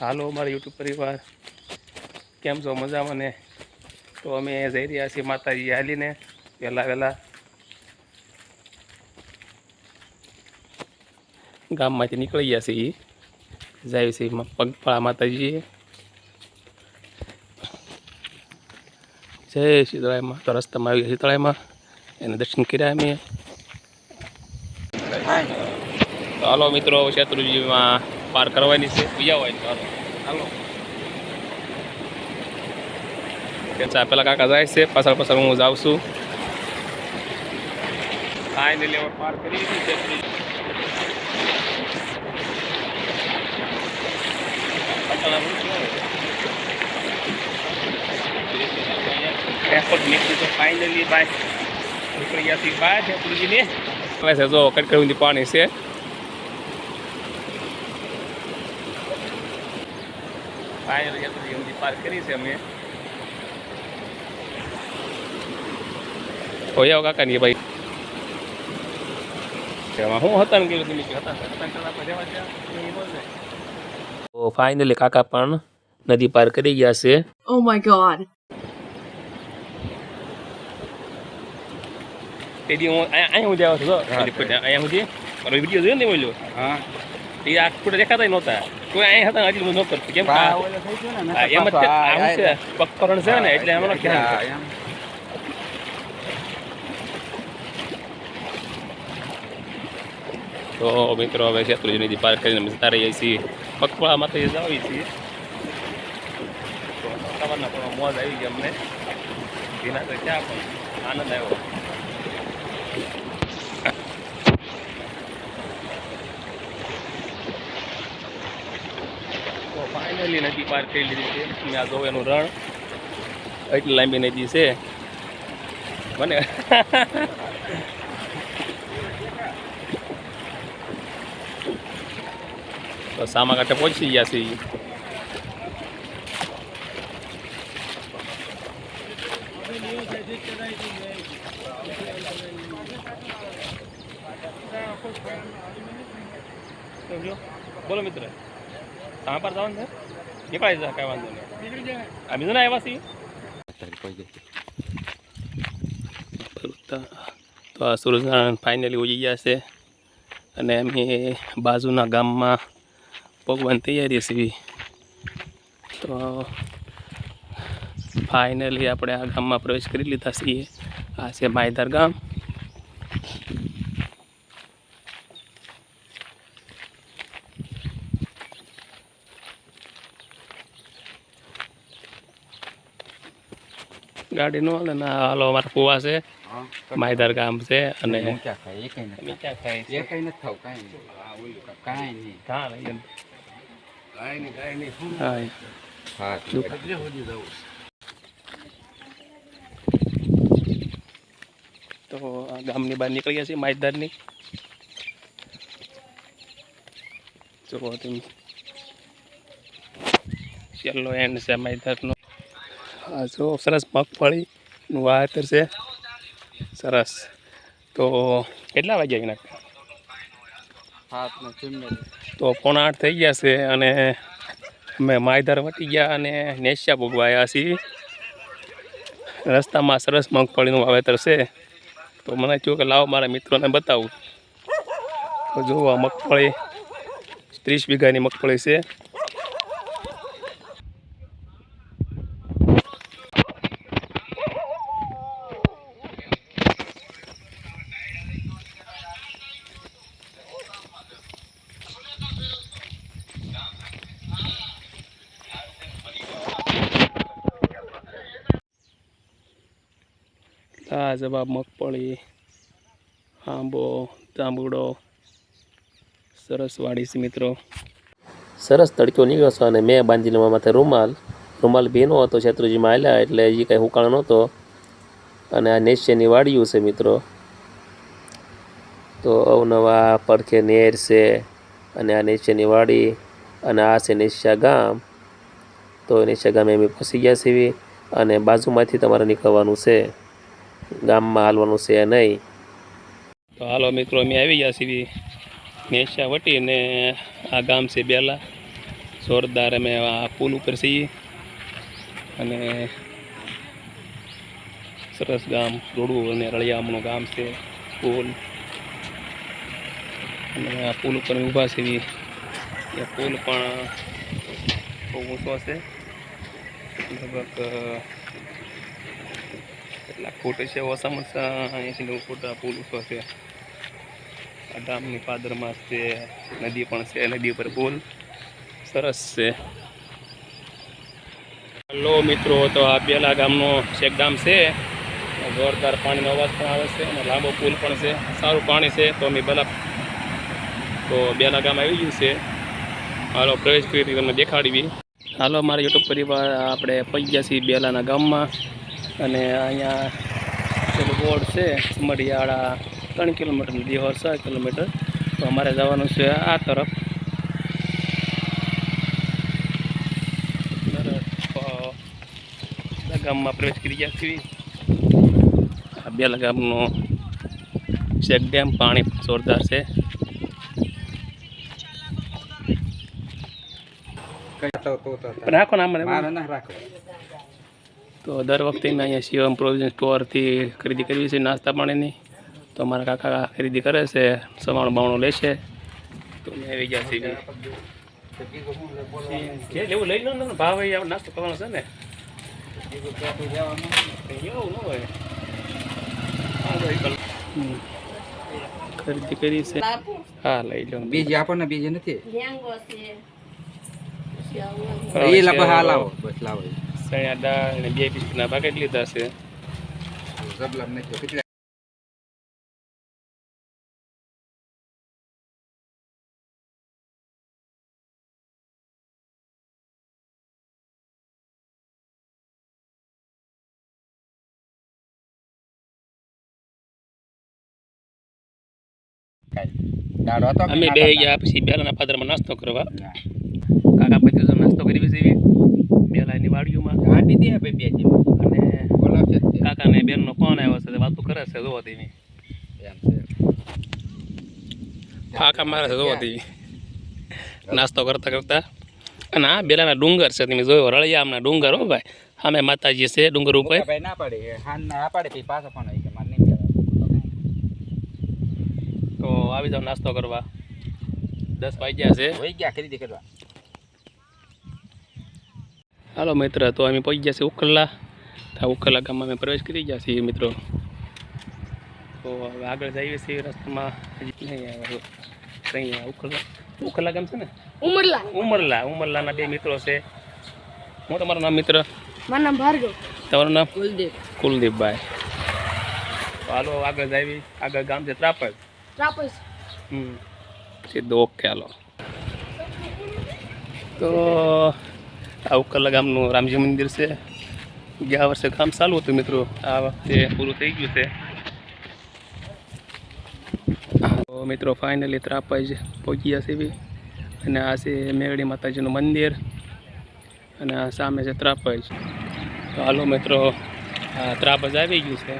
હાલો, અમારા યુટ્યુબ પરિવાર. કેમ છો? મજામાં ને? તો અમે જઈ રહ્યા છીએ માતાજી હાલીને. વહેલા વહેલા ગામમાંથી નીકળી ગયા છીએ. જાય છે પગપાળા માતાજીએ. જય શીતળાઈમાં તો રસ્તામાં આવી ગયા શીતળાઈમાં એને દર્શન કર્યા અમે. હાલો મિત્રો, શેત્રુજીમાં પાર કરવાની છે. બીજા પેલા કાકા જાય છે. પાછળ પાછળ હું જાઉં છું. ફાઇનલી ફાઇનલી બાય ગયા જો કટકડી પાણી છે. ફાઇનલી સુધી ઊંધી પાર કરી છે અમે. હોય કાકા ભાઈ એમાં શું હતા ને કેવું તમે હતા? હતા આપણે જવા ત્યાં તો ફાઇનલી કાકા પણ નદી પાર કરી ગયા છે. Oh. તેથી હું અહીંયા હું જાવ છું મારો વીડિયો જોયો ને બોલ્યો હા. એ આ દેખાતા નહોતા. કોઈ અહીંયા હતા હજી કેમ ગયો એમ જ છે, આ છે ને એટલે ખ્યાલ તો મિત્રો હવે શેત્રુજી નદી પાર કરીને અમે જતા રહીએ છીએ. પગપાળા માથે જાવી છીએ. પણ મોજ આવી ગઈ અમને. એના તો ક્યાં પણ આનંદ આવ્યો. ફાઇનલી નદી પાર કરી લીધી છે. તમે આ એનું રણ. એટલી લાંબી નદી છે. મને તો સામા કાંઠે પહોંચી ગયા છે? બોલો મિત્ર. સામા પર જવાનું છે નીકળાય જાય કાંઈ વાંધો નહીં આ બીજું ના આવ્યા છીએ તો આ સૂરજનારાયણ ફાઇનલી ઉજી ગયા છે અને અમે બાજુના ગામમાં ભગવાન તૈયારી છીએ તો ફાઇનલી આપણે આ ગામમાં પ્રવેશ કરી લીધા છીએ આ છે માયધાર ગામ ગાડી નો હાલે ને આ હાલો અમારા કુવા છે હા. માયધાર ગામ છે અને હું ક્યાં ખાય? એકેય નથી અમે ક્યાં ખાઈ ખાવ. એકેય નથી ખાવ, કાંઈ નહીં. આ ઓલું કાંઈ- કાંઈ નહીં. હા લઈ કાંઈ નહીં, કાંઈ નહીં. શું? હા હા, દુકાન. એટલે સુધી જવું છે. તો આ ગામની બહાર નીકળી ગયા છે માહિતદારની જો તમે છેલ્લો એન્ડ છે માહિતદારનો આ જો સરસ મગફળીનું વાવેતર છે. સરસ. તો કેટલા વાગ્યા એના. તો પોણા આઠ થઈ ગયા છે અને અમે માયધાર વટી ગયા અને નેશિયા ભોગવા આવ્યા છીએ. રસ્તામાં સરસ મગફળીનું વાવેતર છે. તો મને કહ્યું કે લાવો મારા મિત્રોને બતાવું. તો જુઓ મગફળી ત્રીસ વીઘાની મગફળી છે. આ મગફળી, આંબો જાંબુડો સરસ વાડી છે મિત્રો. સરસ તડકો નીકળ્યો છે અને મેં બાંધી લેવા માથે રૂમાલ. રૂમાલ ભીનો હતો, શેત્રુજીમાં આવ્યા એટલે હજી કાંઈ હુકાણ નહોતો. અને આ નેશ્યની વાડીઓ છે મિત્રો. તો અવનવા પડખે નેર છે અને આ નેશ્યની વાડી અને આ છે નેશ્યા ગામ. તો નેશ્યા ગામે અમે પહોંચી ગયા છીએ અને બાજુમાંથી તમારે નીકળવાનું છે. ગામમાં હાલવાનું છે નહીં. તો હાલો મિત્રો, અમે આવી ગયા છીએ નેશાવટી અને આ ગામ છે બેલા. જોરદાર અમે આ પુલ ઉપર છીએ. અને સરસ ગામ, રોડવું અને રળિયામણું ગામ છે પુલ. અને આ પુલ ઉપર ઊભા છીએ. એ પુલ પણ બહુ ઊંચો છે. લગભગ કેટલાક ફૂટ છે ઓછામાં ઓછા એંસી નેવું ફૂટ પુલ ઊંચો છે આ ગામની પાદરમાં છે નદી પણ છે નદી ઉપર પુલ સરસ છે હલો મિત્રો તો આ બેલા ગામનો ગામ છે જોરદાર પાણીનો અવાજ પણ આવે છે અને લાંબો પુલ પણ છે સારું પાણી છે તો અમે બેલા તો બેલા ગામ આવી ગયું છે હાલો પ્રવેશ કરી તમને દેખાડવી હાલો મારા યુટ્યુબ પરિવાર આપણે ગયા છીએ બેલાના ગામમાં અને અહીંયા પેલું બોર્ડ છે મડિયાળા ત્રણ કિલોમીટર દિહોર છ કિલોમીટર. તો અમારે જવાનું છે આ તરફ. ગામમાં પ્રવેશ કરી ગયા છીએ. આ બેલા ગામનો ચેક ડેમ પાણી જોરદાર છે. રાખો ના મને રાખો. તો દર વખતે મેં અહીંયા શિવમ પ્રોવિઝન સ્ટોરથી ખરીદી કરવી છે નાસ્તા પાણીની. તો મારા કાકા ખરીદી કરે છે સવાણું બાવણું લે છે. તો મેં આવી ગયા છીએ. લેવું લઈ લો ને ભાવ એ નાસ્તો કરવાનો છે ને. એવું હોય. ખરીદી કરી છે. હા લઈ લો. બીજી આપણને બીજી નથી. હા, એ લગભગ હા લાવો. બસ લાવો. ચણ્યા દાળ અને બે બિસ્કીટના પાકેટ લીધા છે. અમે બે? ગયા પછી બેલાના પાદરમાં નાસ્તો કરવા. કાકા પછી નાસ્તો કરી છે બેલાની વાડીઓમાં આપી દે ભાઈ બે જી અને. કાકાને બેનનો ફોન આવ્યો છે વાતો કરે છે જોવો તેની એમ છે. કાકા મારે છે જોવો તેની નાસ્તો કરતા કરતા. અને આ બેલાના ડુંગર છે તમે જોયો રળિયા આમના ડુંગર હો ભાઈ. અમે માતાજી છે ડુંગર ઉપર. ભાઈ ના પાડે હાન ના પાડે પછી પાછો ફોન આવી મારે તો આવી જાવ નાસ્તો કરવા. દસ વાગ્યા છે. ગયા ખરીદી કરવા. હાલો મિત્ર તો અમે પહોંચી જશે ઉખલા. તો ઉખલા ગામમાં અમે પ્રવેશ કરી ગયા છીએ મિત્રો. તો હવે આગળ જઈએ છીએ રસ્તામાં. હજી નહીં આવ્યા કંઈ ઉખલા. ઉખલ્લા ગામ છે ને? ઉમરલા. ઉમરલા ઉમરલાના બે મિત્રો છે. હું તમારું નામ મિત્ર? મારું નામ ભાર્ગવ. તમારું નામ? કુલદીપ. કુલદીપભાઈ. હાલો આગળ જાવી. આગળ ગામ છે ત્રાપજ ત્રાપજ હમ. સીધો ઓકે હાલો. તો આ ઉકલા ગામનું રામજી મંદિર છે. ગયા વર્ષે કામ ચાલુ હતું મિત્રો. આ વખતે પૂરું થઈ ગયું છે. તો મિત્રો ફાઇનલી ત્રાપજ પહોંચી ગયા છે બી. અને આ છે મેઘડી માતાજીનું મંદિર. અને આ સામે છે ત્રાપજ તો હાલો મિત્રો ત્રાપજ આવી ગયું છે.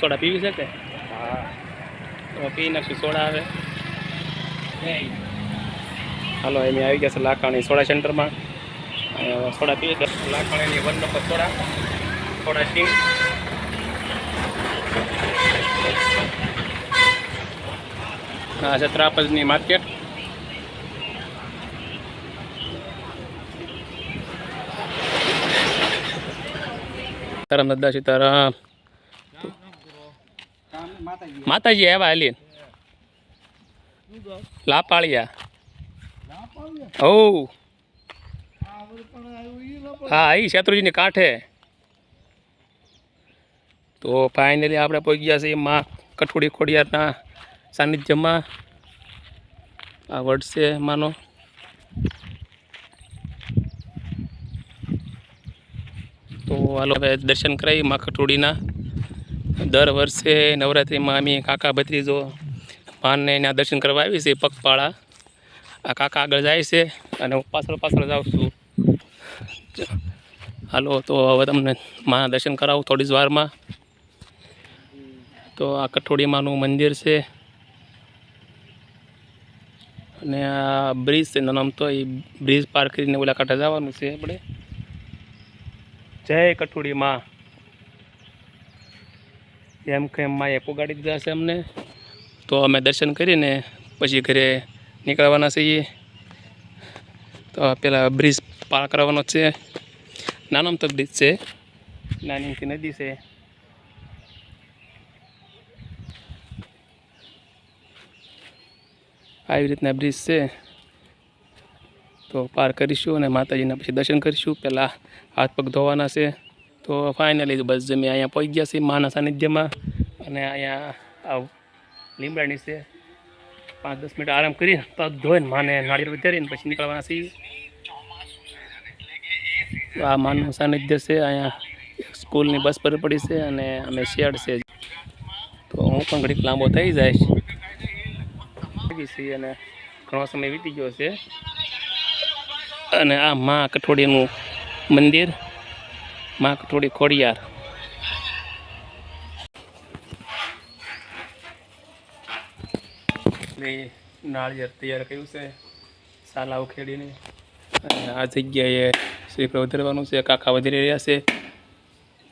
સોડા પીવી છે કે? તો પી નાખશું સોડા આવે હાલો એમ આવી ગયા છે લાખાણી સોડા સેન્ટરમાં. સોડા પીએ લાખણીની one number soda soda steam આ છે ત્રાપજની માર્કેટ. સીતારામ દાદા સીતારામ માતાજી આવ્યા હાલી લાપાળિયા. ઓ હા એ શેત્રુજીની કાંઠે. તો ફાઇનલી આપણે પહોંચી ગયા છીએ માં કઠોડી ખોડિયારના સાનિધ્યમાં. આ વડ માનો. તો હાલો, હવે દર્શન કરાવી માં કઠોડીના. દર વર્ષે નવરાત્રિમાં અમે કાકા ભત્રીજો માનને એના દર્શન કરવા આવી છે પગપાળા. આ કાકા આગળ જાય છે અને હું પાછળ પાછળ જાઉં છું. હાલો, તો હવે તમને માના દર્શન કરાવું થોડી જ વારમાં. તો આ કઠોડી માનું મંદિર છે. અને આ બ્રિજ છે નામ તો એ બ્રિજ પાર કરીને ઓલા કાંઠે જવાનું છે આપણે. જય કઠોડી માં એમ કે માએ પોગાડી દીધા છે અમને. તો અમે દર્શન કરીને પછી ઘરે નીકળવાના છીએ. તો પેલા બ્રિજ પાર કરવાનો છે. નાનો તો બ્રિજ છે. નાની નદી છે. આવી રીતના બ્રિજ છે. તો પાર કરીશું અને માતાજીના પછી દર્શન કરીશું. પહેલાં હાથ પગ ધોવાના છે. તો ફાઇનલી બસ જમી અહીંયા પહોંચી ગયા છીએ માના સાનિધ્યમાં. અને અહીંયા આવ લીમડાની છે. પાંચ દસ મિનિટ આરામ કરી પગ ધોઈને માને નાળિયેર વધારીને પછી નીકળવાના છીએ. આ માનું સાનિધ્ય છે, અહીંયા સ્કૂલની બસ પર પડી છે અને અમે શેડ છે. તો હું પણ ઘડીક લાંબો થઈ જઈશ. લાગી છે અને ઘણો સમય વીતી ગયો છે. અને આ મા કઠોડીનું મંદિર, મા કઠોડી ખોડિયાર. ને નાળિયેર તૈયાર કર્યું છે સાલા ઉખેડીને. આ જગ્યાએ શ્રીફળ વધારવાનું છે કાકા વધારી રહ્યા છે.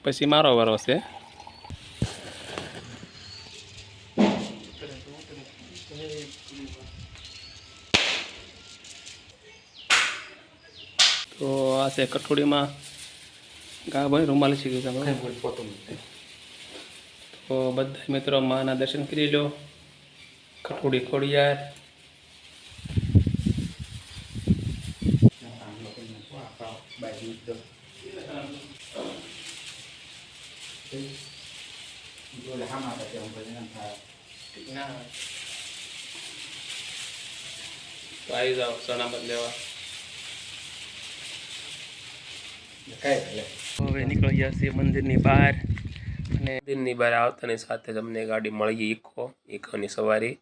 પછી મારો વારો છે. તો આ છે કઠોડીમાં ગા ભાઈ રૂમાલ શીખી તમે તો બધા મિત્રો માના દર્શન કરી લો કઠોડી ખોડિયાર. તો આવી જાઓ સણામત લેવા હવે નીકળી ગયા છીએ મંદિરની બહાર અને મંદિરની બહાર આવતાની સાથે જ અમને ગાડી મળી ગઈ ઇકો ઇકોની સવારી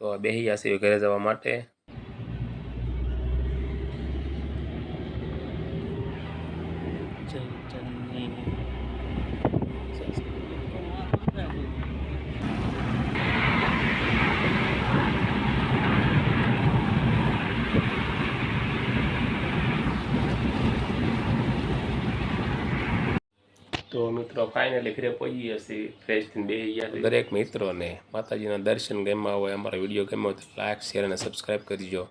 તો બેસી ગયા છીએ ઘરે જવા માટે મિત્રો ફાઇનલી ઘરે પહોંચી હશે ફ્રેશ થઈને બે ગયા દરેક મિત્રોને માતાજીના દર્શન ગમ્યા હોય, અમારો વીડિયો ગમ્યો હોય તો લાઇક શેર અને સબસ્ક્રાઈબ કરજો